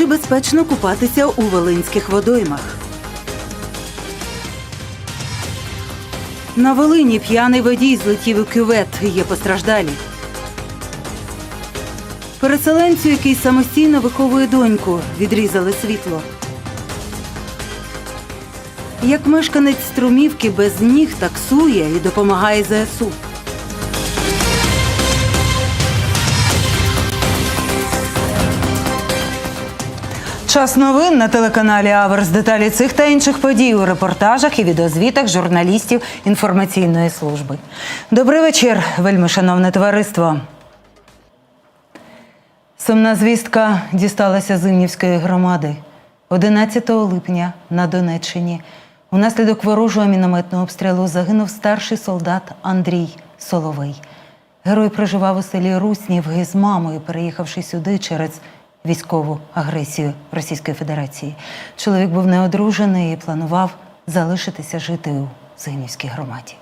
чи безпечно купатися у волинських водоймах. На Волині п'яний водій злетів у кювет. Є постраждалі. Переселенцю, який самостійно виховує доньку, відрізали світло. Як мешканець струмівки без ніг таксує і допомагає ЗСУ. Час новин на телеканалі Аверс. Деталі цих та інших подій у репортажах і відеозвітах журналістів інформаційної служби. Добрий вечір, вельми шановне товариство. Сумна звістка дісталася Зимнівської громади 11 липня на Донеччині. Унаслідок ворожого мінометного обстрілу загинув старший солдат Андрій Соловей. Герой проживав у селі Руснів з мамою, переїхавши сюди через військову агресію Російської Федерації. Чоловік був неодружений і планував залишитися жити у Зимнівській громаді.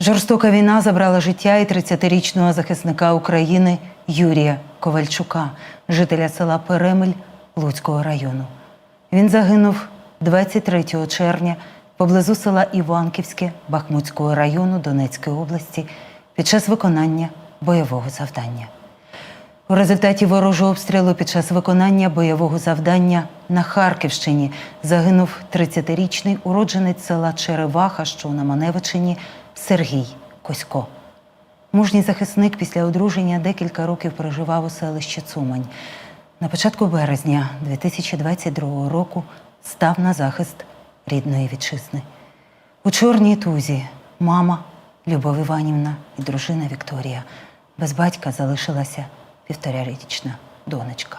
Жорстока війна забрала життя і 30-річного захисника України Юрія Ковальчука, жителя села Перемель Луцького району. Він загинув 23 червня поблизу села Іванківське Бахмутського району Донецької області під час виконання бойового завдання. У результаті ворожого обстрілу під час виконання бойового завдання на Харківщині загинув 30-річний уродженець села Череваха, що на Маневичині, Сергій Косько. Мужній захисник після одруження декілька років проживав у селищі Цумань. На початку березня 2022 року став на захист рідної вітчизни. У чорній тузі мама Любов Іванівна і дружина Вікторія. Без батька залишилася півторарічна донечка.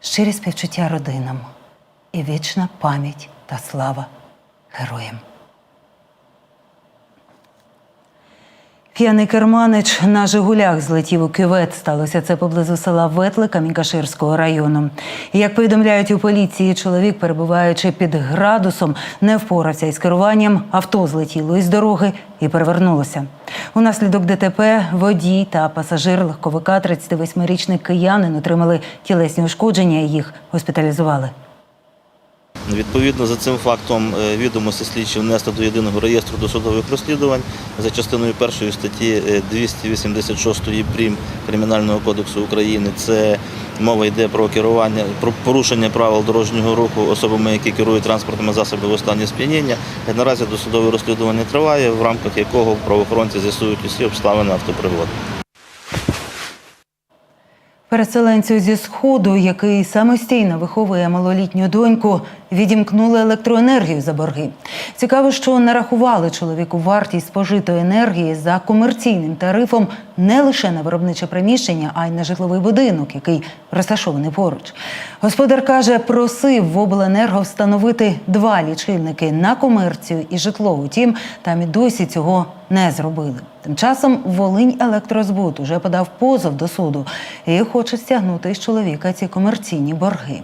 Щирі співчуття родинам і вічна пам'ять та слава героям. П'яний керманич на Жигулях злетів у кювет. Сталося це поблизу села Ветлика Мікаширського району. Як повідомляють у поліції, чоловік, перебуваючи під градусом, не впорався із керуванням. Авто злетіло із дороги і перевернулося. Унаслідок ДТП водій та пасажир легковика 38-річний киянин отримали тілесні ушкодження. і Їх госпіталізували. Відповідно за цим фактом е, відомості слідчі внесли до єдиного реєстру досудових розслідувань за частиною першої статті е, 286 прим Кримінального кодексу України. Це мова йде про керування, про порушення правил дорожнього руху особами, які керують транспортними засобами в стані сп'яніння. Е, Наразі досудове розслідування триває, в рамках якого правоохоронці з'ясують усі обставини автопригоди. Переселенцю зі сходу, який самостійно виховує малолітню доньку, відімкнули електроенергію за борги. Цікаво, що нарахували чоловіку вартість спожитої енергії за комерційним тарифом не лише на виробниче приміщення, а й на житловий будинок, який розташований поруч. Господар каже, просив в обленерго встановити два лічильники на комерцію і житло. Утім, там і досі цього не зробили. Тим часом Волинь електрозбут уже подав позов до суду і хоче стягнути із чоловіка ці комерційні борги.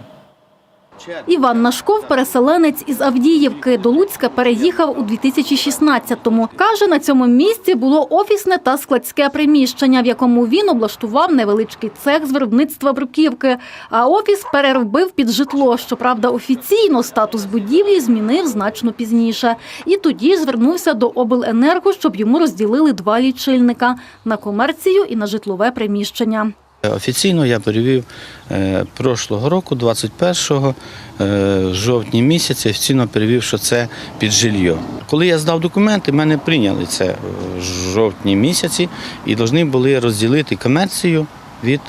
Іван Нашков, переселенець із Авдіївки, до Луцька переїхав у 2016-му. Каже, на цьому місці було офісне та складське приміщення, в якому він облаштував невеличкий цех з виробництва бруківки. А офіс переробив під житло. Щоправда, офіційно статус будівлі змінив значно пізніше. І тоді звернувся до обленерго, щоб йому розділили два лічильника на комерцію і на житлове приміщення. Офіційно я перевів е, прошлого року, 21-го, е, жовтні місяці, офіційно перевів, що це під жилье. Коли я здав документи, мене прийняли це в жовтні місяці і повинні були розділити комерцію від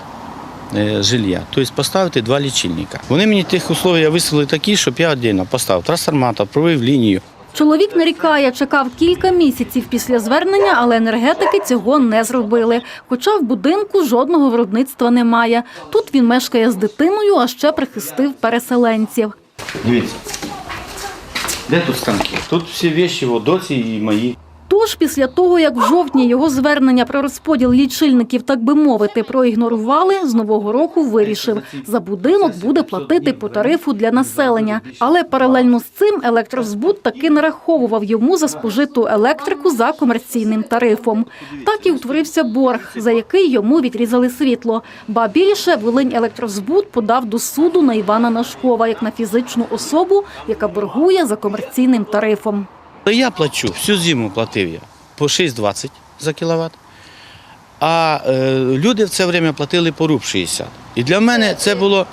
е, жилья, тобто поставити два лічильника. Вони мені тих условия виставили такі, щоб я віддільно поставив трансформатор, провів лінію. Чоловік нарікає, чекав кілька місяців після звернення, але енергетики цього не зробили. Хоча в будинку жодного виробництва немає. Тут він мешкає з дитиною, а ще прихистив переселенців. Дивіться, де тут станки? Тут всі речі, доці і мої. Тож, після того, як в жовтні його звернення про розподіл лічильників, так би мовити, проігнорували, з нового року вирішив, за будинок буде платити по тарифу для населення. Але паралельно з цим електрозбут таки нараховував йому за спожиту електрику за комерційним тарифом. Так і утворився борг, за який йому відрізали світло. Ба більше Волинь електрозбут подав до суду на Івана Нашкова як на фізичну особу, яка боргує за комерційним тарифом. Я плачу, всю зиму платив я по 6,20 за кіловат. А е, люди в це время платили по руб 60. І для мене це було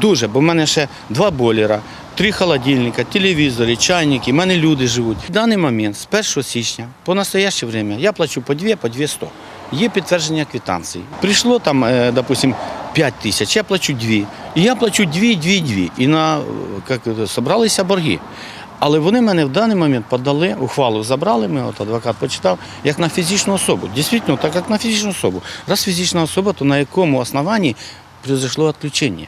дуже, бо в мене ще два бойлера, три холодильника, телевізори, чайники, в мене люди живуть. В даний момент, з 1 січня, по настояще время, я плачу по 2, по 200. Є підтвердження квитанції. Прийшло там, е, допустим, 5 тисяч, я плачу 2. І я плачу 2, 2, 2. І на, е, як, це, собралися борги. Але вони мене в даний момент подали, ухвалу забрали, ми, от адвокат почитав, як на фізичну особу. Дійсно, так як на фізичну особу. Раз фізична особа, то на якому основанні произошло відключення?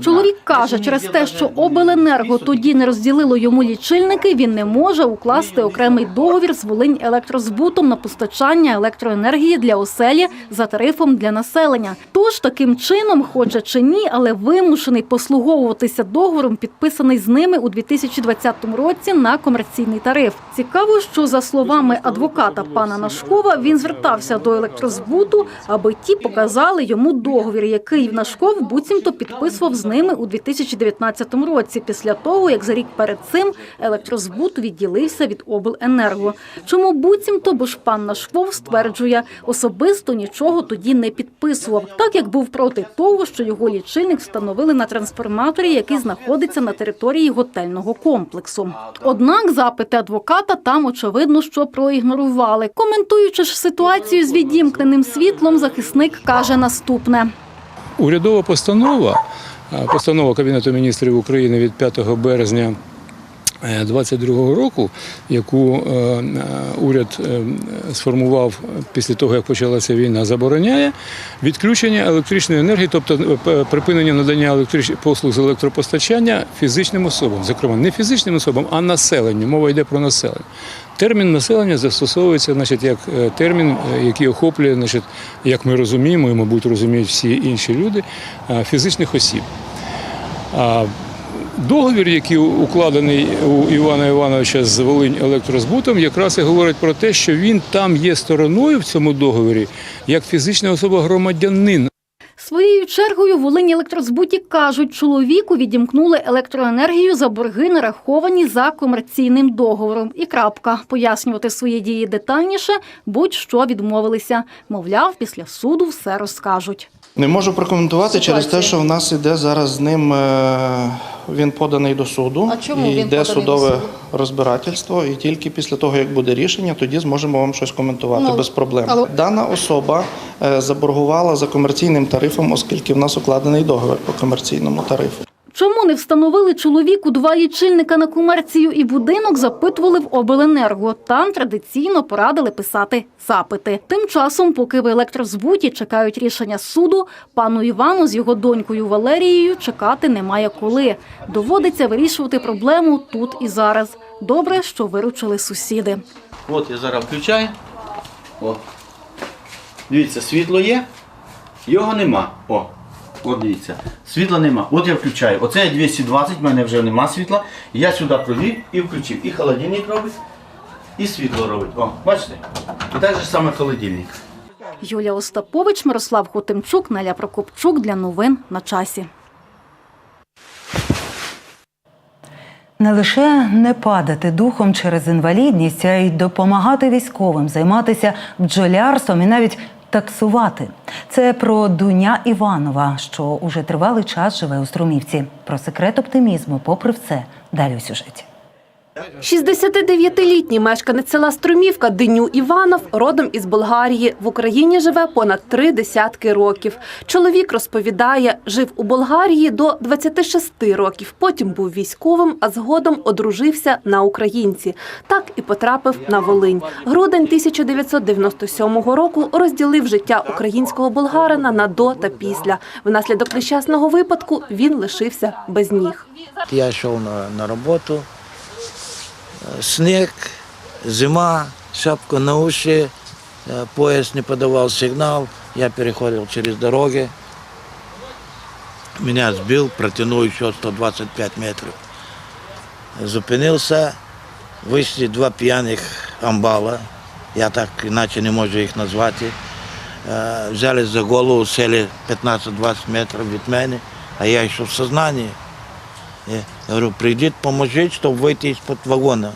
Чоловік каже, через те, що обленерго тоді не розділило йому лічильники, він не може укласти окремий договір з Волинь електрозбутом на постачання електроенергії для оселі за тарифом для населення. Тож таким чином, хоче чи ні, але вимушений послуговуватися договором, підписаний з ними у 2020 році на комерційний тариф. Цікаво, що за словами адвоката пана Нашкова, він звертався до електрозбуту, аби ті показали йому договір, який Нашков буцімто підписував з ними у 2019 році, після того як за рік перед цим електрозбут відділився від обленерго. Чому буцімто, бо ж пан Нашков стверджує, особисто нічого тоді не підписував, так як був проти того, що його лічильник встановили на трансформаторі, який знаходиться на території готельного комплексу. Однак запити адвоката там очевидно, що проігнорували. Коментуючи ж ситуацію з відімкненим світлом, захисник каже наступне. Урядова постанова, постанова Кабінету міністрів України від 5 березня 2022 року, яку е, е, уряд е, сформував після того, як почалася війна, забороняє відключення електричної енергії, тобто е, припинення надання електричних послуг з електропостачання фізичним особам, зокрема не фізичним особам, а населенню. Мова йде про населення. Термін населення застосовується, значить, як е, термін, е, який охоплює, значить, як ми розуміємо, і, мабуть, розуміють всі інші люди, е, фізичних осіб. Договір, який укладений у Івана Івановича з Волинь електрозбутом, якраз і говорить про те, що він там є стороною в цьому договорі як фізична особа громадянин. Своєю чергою Волині електрозбуті кажуть, чоловіку відімкнули електроенергію за борги, нараховані за комерційним договором. І крапка. Пояснювати свої дії детальніше, будь-що відмовилися. Мовляв, після суду все розкажуть. Не можу прокоментувати через те, що в нас іде зараз з ним. е, Він поданий до суду і йде судове розбирательство. І тільки після того, як буде рішення, тоді зможемо вам щось коментувати Ну, без проблем. але- Дана особа е, заборгувала за комерційним тарифом, оскільки в нас укладений договір по комерційному тарифу. Чому не встановили чоловіку два лічильника на комерцію і будинок, запитували в обленерго. Там традиційно порадили писати запити. Тим часом, поки в електрозбуті чекають рішення суду, пану Івану з його донькою Валерією чекати немає коли. Доводиться вирішувати проблему тут і зараз. Добре, що виручили сусіди. От я зараз включаю. О. Дивіться, світло є, його нема. О, от дивіться, світла нема. От я включаю. Оце 220, в мене вже нема світла. Я сюди провів і включив. І холодильник робить, і світло робить. О, бачите? І так же саме холодильник. Юлія Остапович, Мирослав Хотимчук, Неля Прокопчук для новин на часі. Не лише не падати духом через інвалідність, а й допомагати військовим, займатися бджолярством і навіть таксувати. Це про Дуня Іванова, що уже тривалий час живе у Струмівці. Про секрет оптимізму, попри все, далі у сюжеті. 69-літній мешканець села Струмівка Деню Іванов родом із Болгарії. В Україні живе понад три десятки років. Чоловік розповідає, жив у Болгарії до 26 років. Потім був військовим, а згодом одружився на українці. Так і потрапив на Волинь. Грудень 1997 року розділив життя українського болгарина на до та після. Внаслідок нещасного випадку він лишився без ніг. Я йшов на, роботу, е, сніг, зима, шапку на уши, э, пояс не подавал сигнал, я переходил через дороги. Меня сбил, протянул еще 125 метров. Зупинился, вышли два пьяных амбала, я так иначе не можу їх назвати. Е, Взяли за голову, сели 15-20 метрів від мене, а я ще в сознании. Я говорю, прийдіть, поможіть, щоб вийти з-під вагона.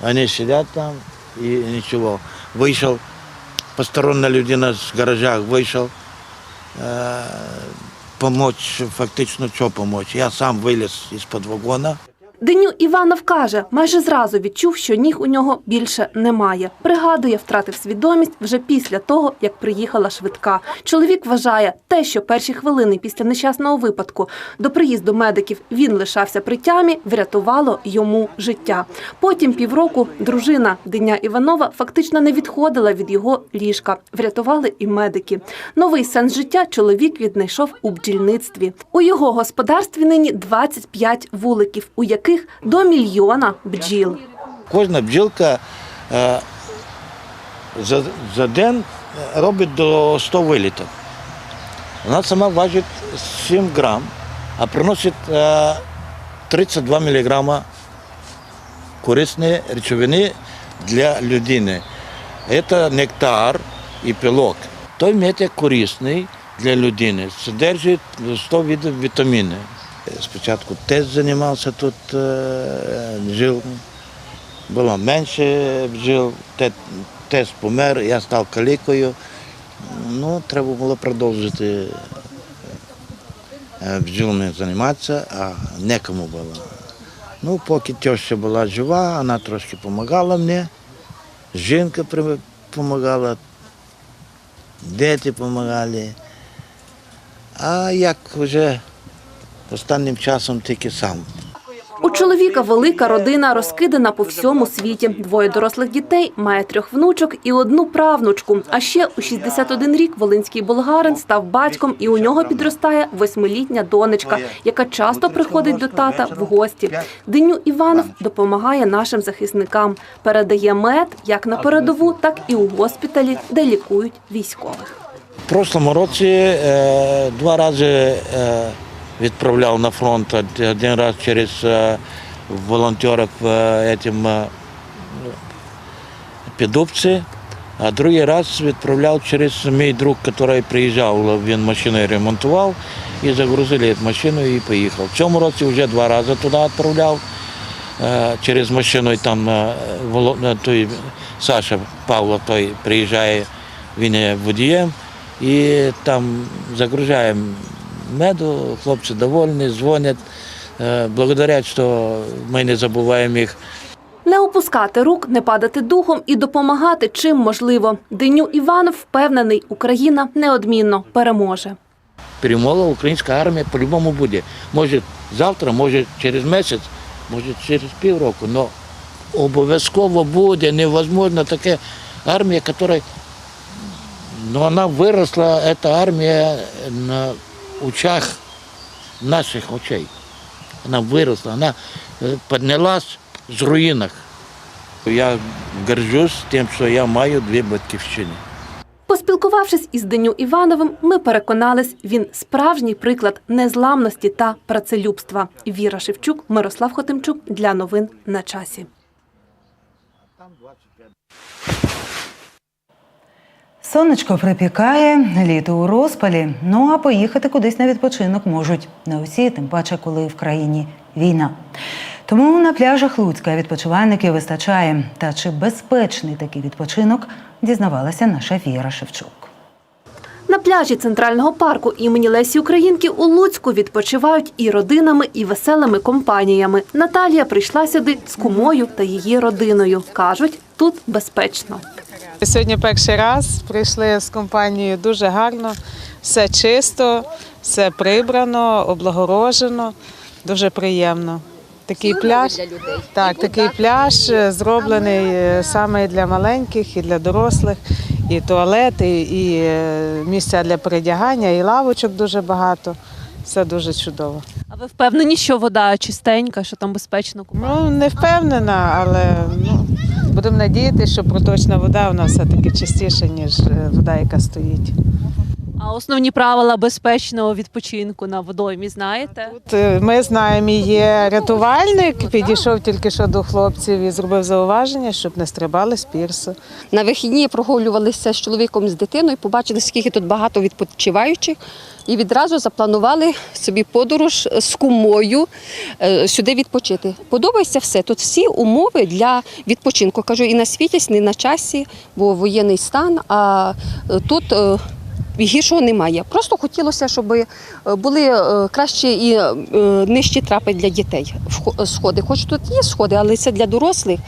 Вони сидять там і нічого. Вийшов, постороння людина з гаража вийшов, помочь, фактично що помочь. Я сам виліз із-під вагона. Деню Іванов каже, майже зразу відчув, що ніг у нього більше немає. Пригадує, втратив свідомість вже після того, як приїхала швидка. Чоловік вважає, те, що перші хвилини після нещасного випадку до приїзду медиків він лишався при тямі, врятувало йому життя. Потім півроку дружина Деня Іванова фактично не відходила від його ліжка. Врятували і медики. Новий сенс життя чоловік віднайшов у бджільництві. У його господарстві нині 25 вуликів, у яких до мільйона бджіл. Кожна бджілка е, за, за день робить до 100 вилітів. Вона сама важить 7 грам, а приносить е, 32 мг корисної речовини для людини. Це нектар і пилок. Той мед корисний для людини, содержить 100 видів вітамінів. Спочатку тест займався тут е, бджіл. Було менше бджіл, те- тест помер, я став калікою. Ну, треба було продовжити е, бджілами займатися, а некому було. Ну, поки теща була жива, вона трошки допомагала мені, жінка допомагала, діти допомагали. А як вже останнім часом тільки сам. У чоловіка велика родина розкидана по всьому світі. Двоє дорослих дітей, має трьох внучок і одну правнучку. А ще у 61 рік волинський болгарин став батьком, і у нього підростає восьмилітня донечка, яка часто приходить до тата в гості. Деню Іванов допомагає нашим захисникам, передає мед як на передову, так і у госпіталі, де лікують військових. В прошлому році е, два рази е, відправляв на фронт, Од- один раз через е, волонтерів е, этим, е, підубці, а другий раз відправляв через мій друг, який приїжджав, він машину ремонтував і загрузили цю машину і поїхав. В цьому році вже два рази туди відправляв е, через машину, і там е, воло- е, той Саша Павло той приїжджає, він є водієм. І там загружаємо меду, хлопці довольні, дзвонять, е, благодарять, що ми не забуваємо їх. Не опускати рук, не падати духом і допомагати чим можливо. Деню Іванов впевнений, Україна неодмінно переможе. Перемога українська армія по-любому буде. Може завтра, може через місяць, може через півроку, але обов'язково буде невозможно таке армія, яка ну, вона виросла, ця армія на очах наших очей. Вона виросла, вона е, піднялась з руїнах. Я горжусь тим, що я маю дві батьківщини. Поспілкувавшись із Деню Івановим, ми переконались, він справжній приклад незламності та працелюбства. Віра Шевчук, Мирослав Хотимчук для новин на часі. Сонечко припікає, літо у розпалі. Ну а поїхати кудись на відпочинок можуть не усі, тим паче, коли в країні війна. Тому на пляжах Луцька відпочивальників вистачає. Та чи безпечний такий відпочинок дізнавалася наша Віра Шевчук. На пляжі центрального парку імені Лесі Українки у Луцьку відпочивають і родинами, і веселими компаніями. Наталія прийшла сюди з кумою та її родиною. кажуть, тут безпечно. Сьогодні перший раз прийшли з компанією дуже гарно, все чисто, все прибрано, облагорожено, дуже приємно. Такий пляж, так, такий пляж е, зроблений е, саме для маленьких, і для дорослих, і туалети, і е, місця для передягання, і лавочок дуже багато. Все дуже чудово. А ви впевнені, що вода чистенька, що там безпечно купатися? Ну, не впевнена, але ну, Будемо надіятися, що проточна вода у нас все-таки чистіша, ніж е, вода, яка стоїть. А основні правила безпечного відпочинку на водоймі знаєте? Тут е, ми знаємо, є рятувальник, підійшов тільки що до хлопців і зробив зауваження, щоб не стрибали з пірсу. На вихідні прогулювалися з чоловіком з дитиною, побачили, скільки тут багато відпочиваючих, і відразу запланували собі подорож з кумою е, сюди відпочити. Подобається все. Тут всі умови для відпочинку. Кажу, і на світі, не на часі, бо воєнний стан, а е, тут. Гіршого немає. Просто хотілося, щоб е, були е, краще і е, нижчі трапи для дітей. Сходи. Хоч тут є сходи, але це для дорослих.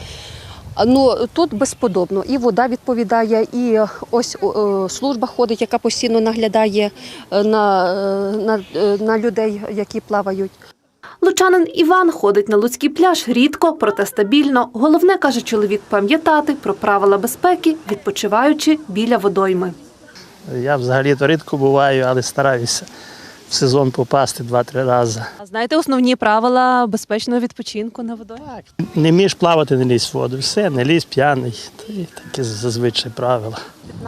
Ну тут безподобно. І вода відповідає, і ось служба ходить, яка постійно наглядає на, на, на людей, які плавають. Лучанин Іван ходить на Луцький пляж рідко, проте стабільно. Головне, каже чоловік, пам'ятати про правила безпеки, відпочиваючи біля водойми. Я взагалі-то рідко буваю, але стараюся в сезон попасти два-три рази. А знаєте основні правила безпечного відпочинку на водоймі? Не вмієш плавати, не лізь в воду. Все, не лізь п'яний. Такі зазвичай правила.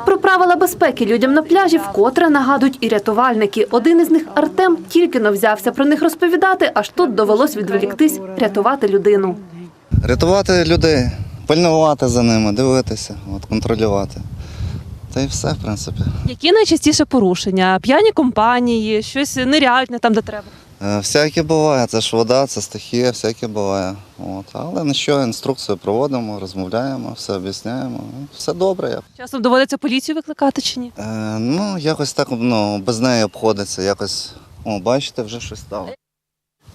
Про правила безпеки людям на пляжі вкотре нагадують і рятувальники. Один із них Артем тільки но взявся про них розповідати, аж тут довелось відволіктись, рятувати людину. Рятувати людей, пильнувати за ними, дивитися, от, контролювати. Та й все, в принципі. Які найчастіше порушення? П'яні компанії, щось ниряють не там, де треба. Е, Всяке буває, це ж вода, це стихія, всяке буває. От. Але на що інструкцію проводимо, розмовляємо, все об'ясняємо. Ну, Все добре. Часом доводиться поліцію викликати чи ні? Е, ну, якось так ну, без неї обходиться, якось, о, бачите, вже щось стало.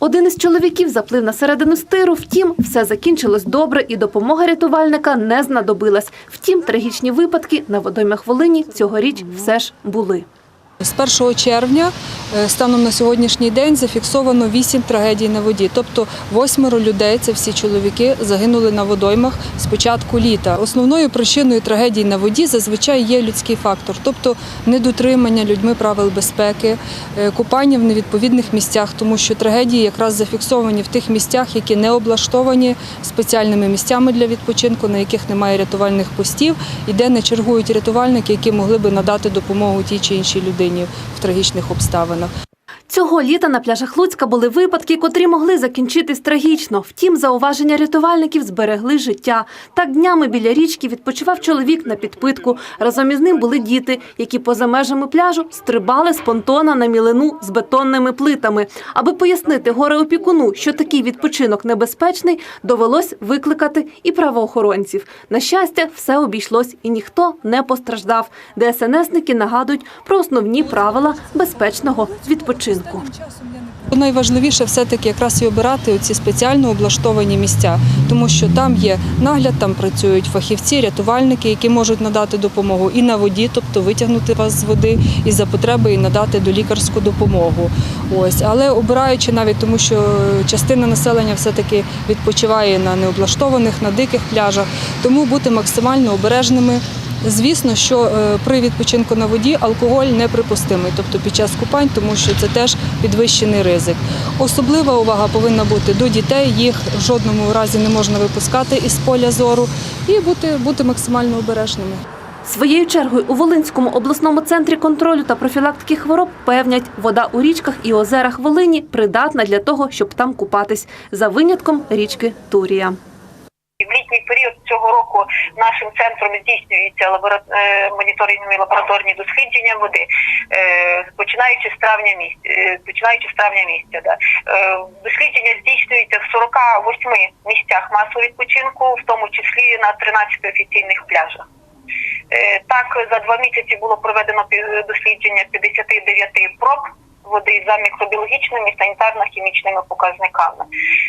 Один із чоловіків заплив на середину стиру, втім, все закінчилось добре і допомога рятувальника не знадобилась. Втім, трагічні випадки на водоймах Волині цьогоріч все ж були. З 1 червня станом на сьогоднішній день зафіксовано 8 трагедій на воді. Тобто восьмеро людей, це всі чоловіки, загинули на водоймах з початку літа. Основною причиною трагедій на воді зазвичай є людський фактор, тобто недотримання людьми правил безпеки, е, купання в невідповідних місцях, тому що трагедії якраз зафіксовані в тих місцях, які не облаштовані спеціальними місцями для відпочинку, на яких немає рятувальних постів, і де не чергують рятувальники, які могли би надати допомогу тій чи іншій людині в трагічних обставинах. controllo. Цього літа на пляжах Луцька були випадки, котрі могли закінчитись трагічно. Втім, зауваження рятувальників зберегли життя. Так днями біля річки відпочивав чоловік на підпитку. Разом із ним були діти, які поза межами пляжу стрибали з понтона на мілину з бетонними плитами. Аби пояснити горе опікуну, що такий відпочинок небезпечний, довелось викликати і правоохоронців. На щастя, все обійшлось і ніхто не постраждав. ДСНСники нагадують про основні правила безпечного відпочинку. Найважливіше все-таки якраз і обирати ці спеціально облаштовані місця, тому що там є нагляд, там працюють фахівці, рятувальники, які можуть надати допомогу і на воді, тобто витягнути вас з води, і за потреби і надати долікарську допомогу. Ось, але обираючи навіть тому, що частина населення все-таки відпочиває на необлаштованих, на диких пляжах, тому бути максимально обережними. Звісно, що е, при відпочинку на воді алкоголь неприпустимий, тобто під час купань, тому що це теж підвищений ризик. Особлива увага повинна бути до дітей, їх в жодному разі не можна випускати із поля зору і бути, бути максимально обережними. Своєю чергою у Волинському обласному центрі контролю та профілактики хвороб певнять, вода у річках і озерах Волині придатна для того, щоб там купатись, за винятком річки Турія. В літній період цього року нашим центром здійснюються лабора- е, моніторингові лабораторні дослідження води, е, починаючи з травня місяця. Починаючи з травня місяця. Да. Е, Дослідження здійснюються в 48 місцях масового відпочинку, в тому числі на 13 офіційних пляжах. Е, Так, за два місяці було проведено дослідження 59 проб води за мікробіологічними санітарно-хімічними показниками.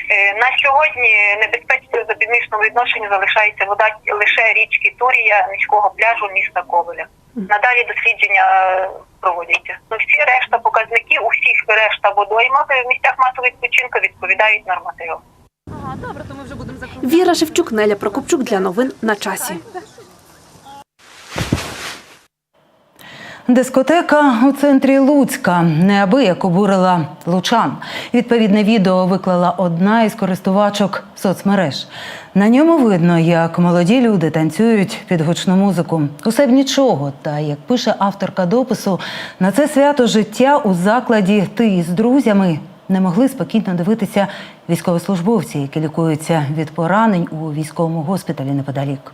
Е, На сьогодні небезпечною за підмішаному відношенню залишається вода лише річки Турія, міського пляжу міста Ковеля. Надалі дослідження е, проводяться. Ну, всі решта показників, у всіх решта водоймах в місцях масового відпочинку відповідають нормативам. Віра Шевчук, Неля Прокопчук для новин на часі. Дискотека у центрі Луцька неабияк обурила лучан. Відповідне відео виклала одна із користувачок соцмереж. На ньому видно, як молоді люди танцюють під гучну музику. Усе б нічого. Та як пише авторка допису, на це свято життя у закладі ти із друзями не могли спокійно дивитися військовослужбовці, які лікуються від поранень у військовому госпіталі неподалік.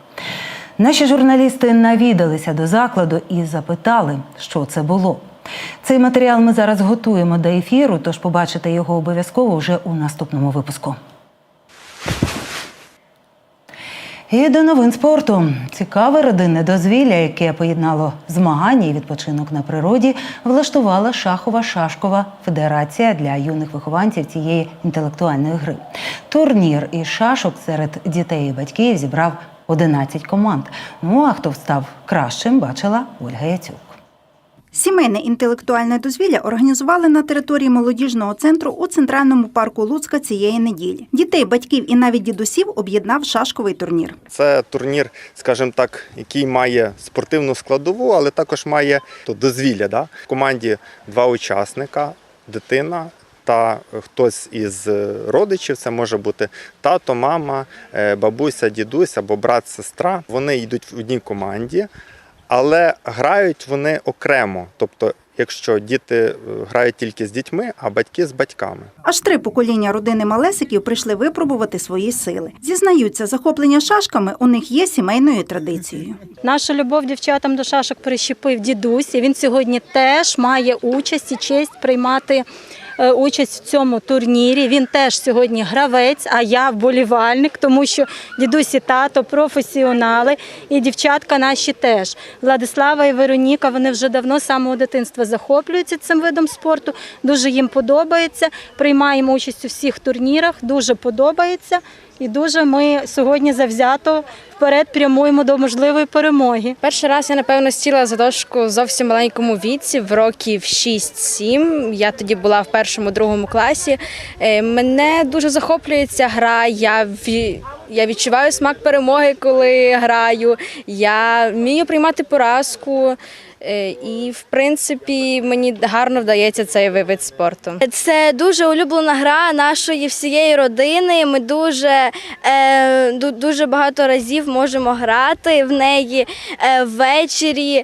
Наші журналісти навідалися до закладу і запитали, що це було. Цей матеріал ми зараз готуємо до ефіру, тож побачите його обов'язково вже у наступному випуску. І до новин спорту. Цікаве родинне дозвілля, яке поєднало змагання і відпочинок на природі, влаштувала Шахова Шашкова Федерація для юних вихованців цієї інтелектуальної гри. Турнір із шашок серед дітей і батьків зібрав 11 команд. Ну а хто став кращим, бачила Ольга Яцюк. Сімейне інтелектуальне дозвілля організували на території молодіжного центру у центральному парку Луцька цієї неділі. Дітей, батьків і навіть дідусів об'єднав шашковий турнір. Це турнір, скажімо так, який має спортивну складову, але також має то дозвілля. Да? В команді два учасника, дитина. Та хтось із родичів, це може бути тато, мама, е, бабуся, дідусь або брат, сестра. Вони йдуть в одній команді, але грають вони окремо. Тобто, якщо діти е, грають тільки з дітьми, а батьки з батьками. Аж три покоління родини Малесиків прийшли випробувати свої сили. Зізнаються, захоплення шашками у них є сімейною традицією. Наша любов дівчатам до шашок прищепив дідусь. і Він сьогодні теж має участь і честь приймати участь в цьому турнірі. Він теж сьогодні гравець, а я вболівальник, тому що дідусь і тато професіонали, і дівчатка наші теж. Владислава і Вероніка вони вже давно з самого дитинства захоплюються цим видом спорту. Дуже їм подобається. Приймаємо участь у всіх турнірах, дуже подобається. І дуже ми сьогодні завзято вперед прямуємо до можливої перемоги. Перший раз я напевно сіла за дошку в зовсім маленькому віці, в років 6-7. Я тоді була в першому другому класі. Е, Мене дуже захоплює ця гра. Я ві- я відчуваю смак перемоги, коли граю. Я вмію приймати поразку. Е, І, в принципі, мені гарно вдається цей вид спорту. Це дуже улюблена гра нашої всієї родини. Ми дуже, е, дуже багато разів можемо грати в неї е, ввечері,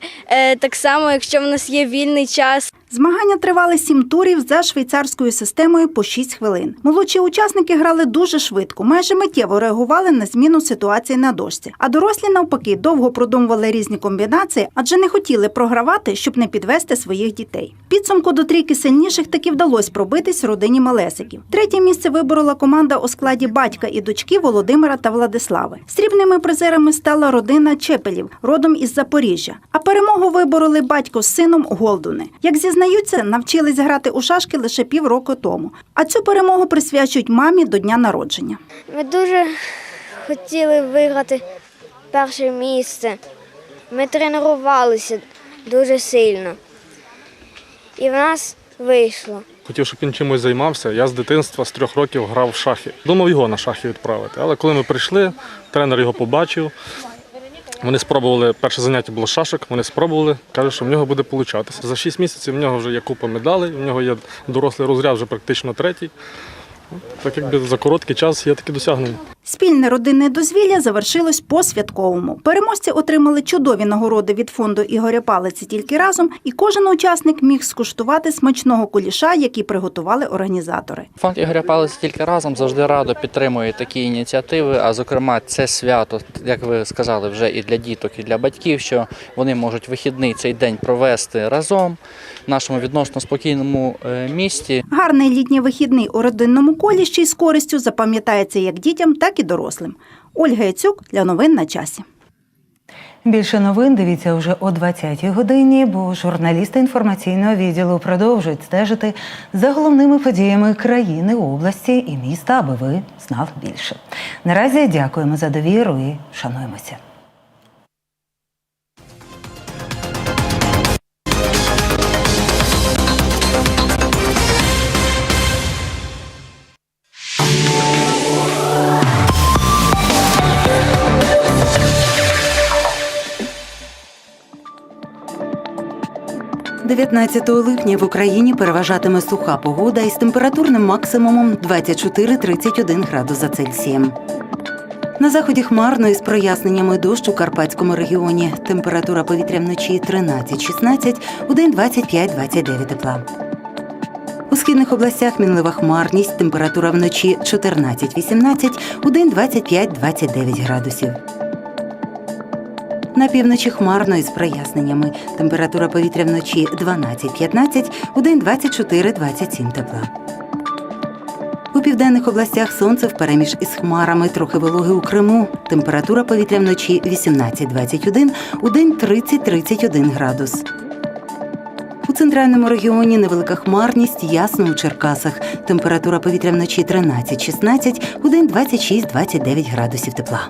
так само, якщо в нас є вільний час. Змагання тривали сім турів за швейцарською системою по 6 хвилин. Молодші учасники грали дуже швидко, майже миттєво реагували на зміну ситуації на дошці. А дорослі, навпаки, довго продумували різні комбінації, адже не хотіли програвати, щоб не підвести своїх дітей. Підсумку до трійки сильніших таки вдалося пробитись родині Малесиків. Третє місце виборола команда у складі батька і дочки Володимира та Владислави. Срібними призерами стала родина Чепелів, родом із Запоріжжя. А перемогу вибороли батько з сином Голдуни. Як зізнаються, навчились грати у шашки лише півроку тому. А цю перемогу присвячують мамі до дня народження. Ми дуже хотіли виграти перше місце. Ми тренувалися дуже сильно. І в нас вийшло. Хотів, щоб він чимось займався. Я з дитинства з трьох років грав в шахи. Думав його на шахи відправити. Але коли ми прийшли, тренер його побачив. Вони спробували, перше заняття було шашок, вони спробували, каже, що в нього буде получатися. За 6 місяців в нього вже є купа медалей, в нього є дорослий розряд, вже практично третій. Так якби за короткий час є такі досягнення. Спільне родинне дозвілля завершилось по-святковому. Переможці отримали чудові нагороди від фонду Ігоря Палиці тільки разом, і кожен учасник міг скуштувати смачного куліша, який приготували організатори. Фонд Ігоря Палиця тільки разом завжди радо підтримує такі ініціативи. А зокрема, це свято, як ви сказали, вже і для діток, і для батьків, що вони можуть вихідний цей день провести разом в нашому відносно спокійному е, місті. Гарний літній вихідний у родинному колі ще й з користю запам'ятається як дітям, так і дорослим. Ольга Яцюк для новин на часі. Більше новин дивіться вже о 20-й годині, бо журналісти інформаційного відділу продовжують стежити за головними подіями країни, області і міста, аби ви знали більше. Наразі дякуємо за довіру і шануємося. 19 липня в Україні переважатиме суха погода із температурним максимумом 24-31 градус за Цельсієм. На заході хмарно із проясненнями дощ у Карпатському регіоні. Температура повітря вночі 13-16, у день 25-29 тепла. У східних областях мінлива хмарність, температура вночі 14-18, у день 25-29 градусів. На півночі хмарно із проясненнями. Температура повітря вночі 12-15, у день 24-27 тепла. У південних областях сонце впереміж із хмарами, трохи вологи у Криму. Температура повітря вночі 18-21, у день 30-31 градус. У центральному регіоні невелика хмарність, ясно у Черкасах. Температура повітря вночі 13-16, у день 26-29 градусів тепла.